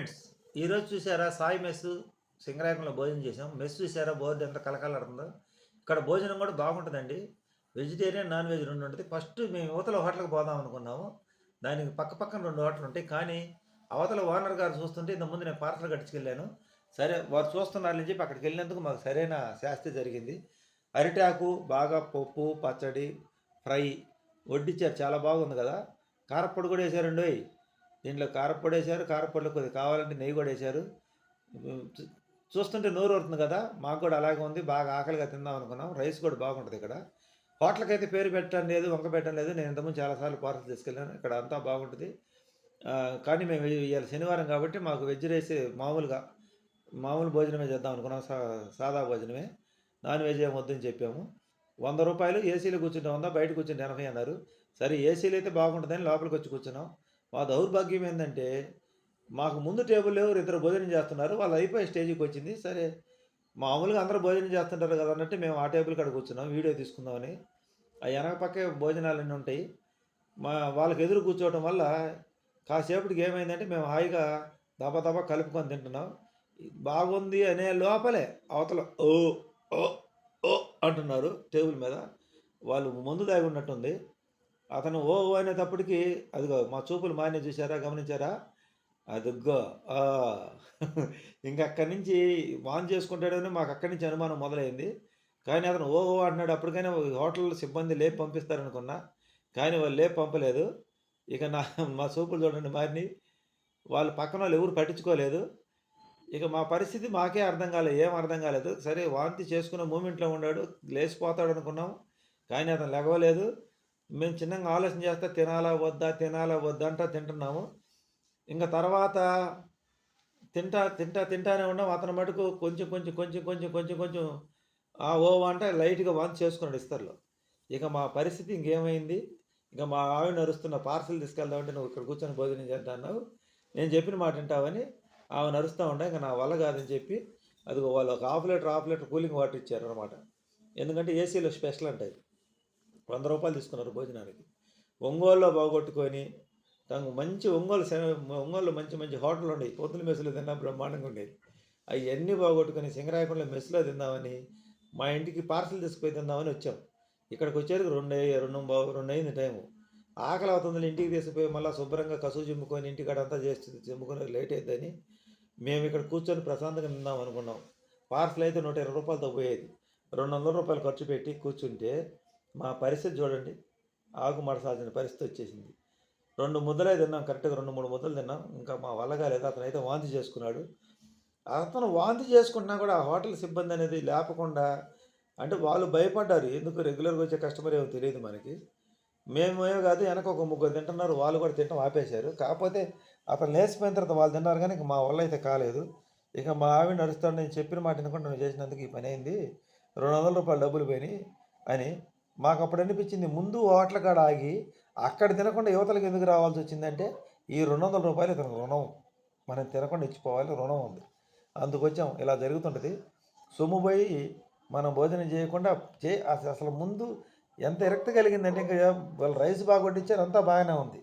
Friends ఈరోజు చూసారా Sai mess సింగరాయకంలో భోజనం చేసాం మెస్ చూసారా? బోర్డు ఎంత కలకలాడుతుందో ఇక్కడ భోజనం కూడా బాగుంటుందండి. వెజిటేరియన్ నాన్ వెజ్ రెండు ఉంటుంది. ఫస్ట్ మేము యువతల హోటల్కి పోదాం అనుకున్నాము. దానికి పక్క పక్కన రెండు హోటల్ ఉంటాయి. కానీ అవతల ఓనర్ గారు చూస్తుంటే ఇంత ముందు నేను పార్సల్ కట్టించుకెళ్ళాను. సరే వారు చూస్తున్నారని చెప్పి అక్కడికి వెళ్ళినందుకు మాకు సరైన శాస్తి జరిగింది. అరిటాకు బాగా పప్పు పచ్చడి ఫ్రై వడ్డిచ్చారు. చాలా బాగుంది కదా. కారప్పొడి కూడా వేసారండి. దీంట్లో కారపొడి వేశారు కారపొడిలో కొద్దిగా కావాలంటే నెయ్యి కూడా వేశారు. చూస్తుంటే నోరు అవుతుంది కదా మాకు కూడా అలాగే ఉంది బాగా ఆకలిగా తిందాం అనుకున్నాం రైస్ కూడా బాగుంటుంది ఇక్కడ. హోటల్కి అయితే పేరు పెట్టడం లేదు వంక పెట్టడం లేదు నేను ఇంతకుముందు చాలాసార్లు పార్సల్ తీసుకెళ్ళాను ఇక్కడ అంతా బాగుంటుంది. కానీ మేము ఇవాళ శనివారం కాబట్టి మాకు వెజ్ రైస్ మామూలుగా మామూలు భోజనమే చేద్దాం అనుకున్నాం సా సాదా భోజనమే. నాన్ వెజ్ ఏం వద్దని చెప్పాము. వంద రూపాయలు ఏసీలో కూర్చుంటే వంద బయట కూర్చుంటే ఎనభై అన్నారు. సరే ఏసీలో అయితే బాగుంటుందని లోపలికి వచ్చి కూర్చున్నాం. మా దౌర్భాగ్యం ఏంటంటే మాకు ముందు టేబుల్ ఎవరు ఇద్దరు భోజనం చేస్తున్నారు వాళ్ళు అయిపోయి స్టేజ్కి వచ్చింది సరే మామూలుగా అందరూ భోజనం చేస్తుంటారు కదా అన్నట్టు మేము ఆ టేబుల్ కాడ కూర్చున్నాం వీడియో తీసుకుందామని. ఆ వెనక పక్కే భోజనాలన్నీ ఉంటాయి. మా వాళ్ళకి ఎదురు కూర్చోవడం వల్ల కాసేపటికి ఏమైందంటే మేము హాయిగా దబా దబా కలుపుకొని తింటున్నాం. బాగుంది అనే లోపలే అవతల ఓ ఓ ఓ అంటున్నారు టేబుల్ మీద. వాళ్ళు మందు దాగి ఉన్నట్టుంది. అతను ఓ అనేటప్పటికి అదిగో మా చూపులు మానే చూసారా గమనించారా? అదిగో ఆ. అక్కడి నుంచి వాన్ చేసుకుంటాడని మాకు అక్కడి నుంచి అనుమానం మొదలైంది. కానీ అతను ఓ ఓ అంటున్నాడు. అప్పటికైనా హోటల్ సిబ్బంది లేపు పంపిస్తారనుకున్నా. కానీ వాళ్ళు లేపు పంపలేదు. ఇక నా మా చూపులు చూడండి మారిని. వాళ్ళు పక్కన వాళ్ళు ఎవరు పట్టించుకోలేదు. ఇక మా పరిస్థితి మాకే అర్థం కాలేదు ఏం అర్థం కాలేదు. సరే వాంతి చేసుకున్న మూమెంట్లో ఉన్నాడు. లేచిపోతాడు అనుకున్నాం కానీ అతను లెగవలేదు మేము చిన్నగా ఆలోచన చేస్తే తినాలా వద్దా తినాలా వద్దా అంటా తింటున్నాము. ఇంకా తర్వాత తింటా తింటా తింటానే ఉన్నాం. అతను మటుకు కొంచెం కొంచెం కొంచెం కొంచెం కొంచెం కొంచెం ఆ ఓ అంటే లైట్గా వాంతి చేసుకున్నాడు ఇస్తర్లో. ఇక మా పరిస్థితి ఇంకేమైంది? ఇక మా ఆవిడ నరుస్తున్న పార్సల్ తీసుకెళ్దామంటే నువ్వు ఇక్కడ కూర్చొని భోజనం చేద్దా అన్నావు. నేను చెప్పిన మాట వింటావని ఆమె నరుస్తూ ఉండే. ఇంకా నా వల్ల కాదని చెప్పి అది వాళ్ళు ఒక half litre half litre cooling water ఇచ్చారు అనమాట ఎందుకంటే ఏసీలో స్పెషల్ అంటాయి వంద రూపాయలు తీసుకున్నారు భోజనానికి. ఒంగోలులో బాగొట్టుకొని తనకు మంచి ఒంగోలు ఒంగోలు ఒంగోలులో మంచి మంచి హోటల్ ఉండేవి పొద్దున మెస్సులో తిన్నా బ్రహ్మాండంగా ఉండేది. అవన్నీ బాగొట్టుకొని సింగరాయకుండా మెస్సులో తిందామని మా ఇంటికి పార్సల్ తీసుకుపోయి తిందామని వచ్చాం. ఇక్కడికి వచ్చేసరికి రెండు రెండు రెండు అయింది టైము. ఆకలి అవుతుంది ఇంటికి తీసుకుపోయి మళ్ళీ శుభ్రంగా కసువు చిమ్ముకొని ఇంటికాడ అంతా చేస్తుంది చిమ్ముకొని లేట్ అవుతుందని మేము ఇక్కడ కూర్చొని ప్రశాంతంగా తిందాం అనుకున్నాం పార్సల్ అయితే నూట ఇరవై రూపాయలతో పోయేది. రెండు వందల రూపాయలు ఖర్చు పెట్టి కూర్చుంటే మా పరిస్థితి చూడండి. ఆకు మడసాల్సిన పరిస్థితి వచ్చేసింది. రెండు ముద్దలే తిన్నాం. కరెక్ట్గా రెండు మూడు ముద్దలు తిన్నాం. ఇంకా మా వల్ల కాలేదు అతను అయితే వాంతి చేసుకున్నాడు. అతను వాంతి చేసుకున్నా కూడా ఆ హోటల్ సిబ్బంది అనేది లేపకుండా అంటే వాళ్ళు భయపడ్డారు. ఎందుకు రెగ్యులర్గా వచ్చే కస్టమర్ ఏమో తెలియదు మనకి. మేమేమో కాదు వెనక ఒక ముగ్గురు తింటున్నారు. వాళ్ళు కూడా తింటాం ఆపేశారు. కాకపోతే అతను లేచిపోయిన తర్వాత వాళ్ళు తిన్నారు కానీ ఇక మా వల్ల అయితే కాలేదు. ఇక మా ఆవిడ నడుస్తాడు నేను చెప్పిన మాట వినకుండా నువ్వు చేసినందుకు ఈ పని అయింది. రెండు వందల రూపాయలు డబ్బులు పోయినాయి అని మాకు అప్పుడు అనిపించింది ముందు హోటల్ కాడ ఆగి అక్కడ తినకుండా యువతలకు ఎందుకు రావాల్సి వచ్చిందంటే ఈ రెండు వందల రూపాయలు ఇతను రుణం. మనం తినకుండా ఇచ్చిపోవాలి రుణం ఉంది. అందుకొచ్చాం. ఇలా జరుగుతుంటుంది. సొమ్ము పోయి మనం భోజనం చేయకుండా చే అసలు ముందు ఎంత ఎరక్తి కలిగిందంటే ఇంకా వాళ్ళు రైస్ బాగా వడ్డించారు అంతా బాగానే ఉంది.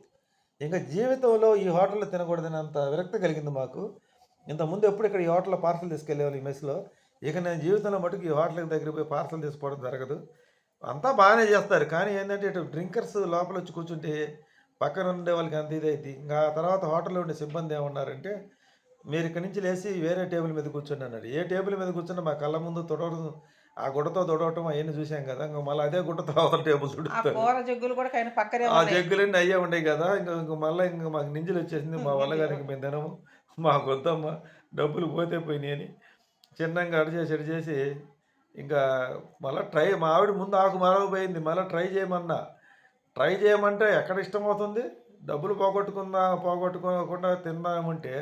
ఇంకా జీవితంలో ఈ హోటల్లో తినకూడదని అంత విరక్తి కలిగింది మాకు. ఇంతకుముందు ఎప్పుడు ఇక్కడ ఈ హోటల్లో పార్సల్ తీసుకెళ్ళేవాళ్ళు ఈ మెస్లో? ఇక నేను జీవితంలో మటుకు ఈ హోటల్ దగ్గర పోయి పార్సల్ తీసుకోవడం జరగదు. అంతా బాగానే చేస్తారు. కానీ ఏంటంటే ఇటు డ్రింకర్స్ లోపల వచ్చి కూర్చుంటే పక్కన ఉండే వాళ్ళకి అంత ఇదైతే ఇంకా ఆ తర్వాత హోటల్లో ఉండే సిబ్బంది ఏమన్నారంటే మీరు ఇక్కడి నుంచి లేచి వేరే టేబుల్ మీద కూర్చోండి అన్నాడు. ఏ టేబుల్ మీద కూర్చున్నా మా కళ్ళ ముందు తొడవడం ఆ గుడ్డతో తొడవటం అవన్నీ చూసాం కదా. ఇంకా మళ్ళీ అదే గుడ్డతో అవతల టేబుల్ పక్కనే ఆ జగ్గులన్నీ అయ్యే ఉన్నాయి కదా. ఇంకా ఇంక మళ్ళీ ఇంకా మాకు నింజలు వచ్చేసింది. మా వల్ల గారికి మేము తినము. మాకు వద్దమ్మా. డబ్బులు పోతే పోయినాయి అని చిన్నంగా అడి చేసి అడి చేసి ఇంకా మళ్ళీ ట్రై మా ఆవిడ ముందు ఆకు మరవపోయింది మళ్ళీ ట్రై చేయమన్నా. ట్రై చేయమంటే ఎక్కడ ఇష్టం అవుతుంది డబ్బులు పోగొట్టుకుందా పోగొట్టుకోకుండా తిందామంటే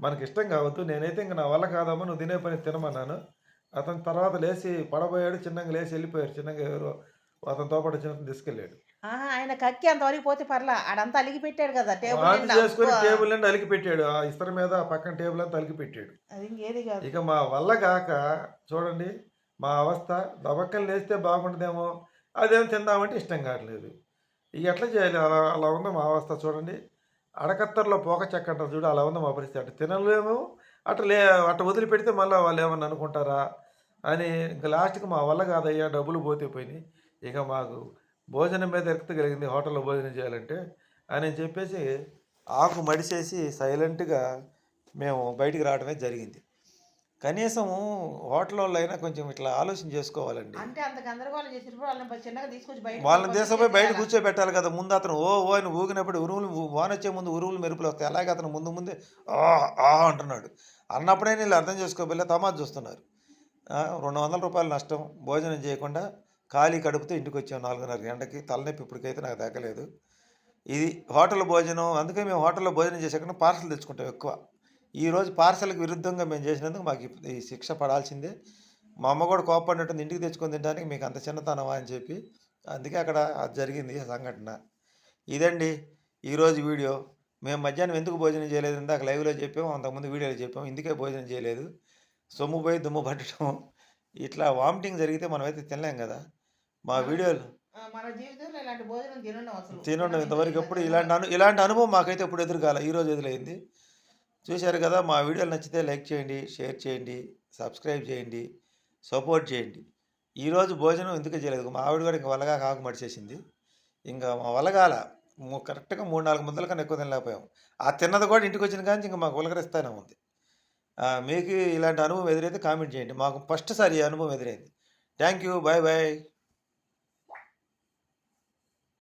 మనకి ఇష్టం కావద్దు. నేనైతే ఇంక నా వల్ల కాదమ్మా నువ్వు తినే పని తినమన్నాను. అతను తర్వాత లేచి పడబోయాడు చిన్నగా లేచి వెళ్ళిపోయారు చిన్నగా ఎవరో అతనితో పాటు చిన్న తీసుకెళ్ళాడు. ఆయన కక్కి అంతవరకు పోతే పర్లా. ఆడంతా అలిగి పెట్టాడు కదా టేబుల్. చేసుకుని టేబుల్ నుండి అలికి పెట్టాడు. ఆ ఇస్తర మీద ఆ పక్కన టేబుల్ అంతా అలికి పెట్టాడు. ఇక మా వల్ల కాక చూడండి మా అవస్థ దవక్కలు లేస్తే బాగుంటుందేమో అదేం తిందామంటే ఇష్టం కావట్లేదు. ఇక ఎట్లా చేయాలి? అలా అలా ఉందో మా అవస్థ చూడండి. అడకత్తర్లో పోక చెక్క అంటారు చూడు అలా ఉంది మా పరిస్థితి. అటు తినలేము అటు లే అటు వదిలిపెడితే మళ్ళీ వాళ్ళు ఏమన్నా అనుకుంటారా అని ఇంకా లాస్ట్కి మా వల్ల కాదయ్యా డబ్బులు పోతే పోయినాయి. ఇక మాకు భోజనం మీద ఎరక్త కలిగింది హోటల్లో భోజనం చేయాలంటే అని చెప్పేసి ఆకు మడిసేసి సైలెంట్గా మేము బయటికి రావడమే జరిగింది. కనీసం హోటల్ వాళ్ళు అయినా కొంచెం ఇట్లా ఆలోచన చేసుకోవాలండి. అంటే అంత గందరగోళం చేసినప్పుడు వాళ్ళని చిన్నగా తీసుకొచ్చి బయట వాళ్ళని కొంచెం తీసుకుపోయి బయట చేయాలా? కూర్చోబెట్టాలి కదా ముందు అతను ఓ ఓ అని ఊగినప్పుడు ఉరువులు వాన వచ్చే ముందు ఉరువులు మెరుపులు వస్తాయి. అలాగే అతను ముందు ముందే ఆ ఆ అంటున్నాడు. అన్నప్పుడే వీళ్ళు అర్థం చేసుకోబోలే తమాజ్ చూస్తున్నారు. రెండు వందల రూపాయలు నష్టం భోజనం చేయకుండా ఖాళీ కడుపుతో ఇంటికి వచ్చాం నాలుగున్నర గంటకి. తలనొప్పి ఇప్పటికైతే నాకు తగ్గలేదు ఇది హోటల్ భోజనం అందుకే మేము హోటల్లో భోజనం చేసాక పార్సల్ తెచ్చుకుంటాం ఎక్కువ. ఈరోజు పార్సల్కి విరుద్ధంగా మేము చేసినందుకు మాకు ఈ- శిక్ష పడాల్సిందే. మా అమ్మ కూడా కోపడినట్టుంది ఇంటికి తెచ్చుకొని తినడానికి మీకు అంత చిన్నతనమా అని చెప్పి. అందుకే అక్కడ అది జరిగింది ఆ సంఘటన. ఇదండి ఈరోజు వీడియో. మేము మధ్యాహ్నం ఎందుకు భోజనం చేయలేదు ఇందాక లైవ్లో చెప్పాము అంతకుముందు వీడియోలో చెప్పాము ఇందుకే భోజనం చేయలేదు. సొమ్ము పోయి దుమ్ము పట్టడం. ఇట్లా వామిటింగ్ జరిగితే మనమైతే తినలేం కదా. మా వీడియోలు తినండి ఇంతవరకు ఎప్పుడు ఇలాంటి అను ఇలాంటి అనుభవం మాకైతే ఎప్పుడు ఎదురుకాల ఈరోజు ఎదురైంది. చూశారు కదా మా వీడియోలు నచ్చితే లైక్ చేయండి షేర్ చేయండి సబ్స్క్రైబ్ చేయండి సపోర్ట్ చేయండి. ఈరోజు భోజనం ఎందుకు చేయలేదు? మా ఆవిడ కూడా ఇంకా వలగా కాకు మడిచేసింది. ఇంకా మా వలగాల కరెక్ట్గా మూడు నాలుగు ముద్దల కన్నా ఎక్కువ తినలేకపోయాం. ఆ తిన్నది కూడా ఇంటికి వచ్చిన కానీ ఇంకా మాకు ఉలకరిస్తానే ఉంది. మీకు ఇలాంటి అనుభవం ఎదురైతే కామెంట్ చేయండి. మాకు ఫస్ట్ సారి ఈ అనుభవం ఎదురైంది. Thank you. Bye bye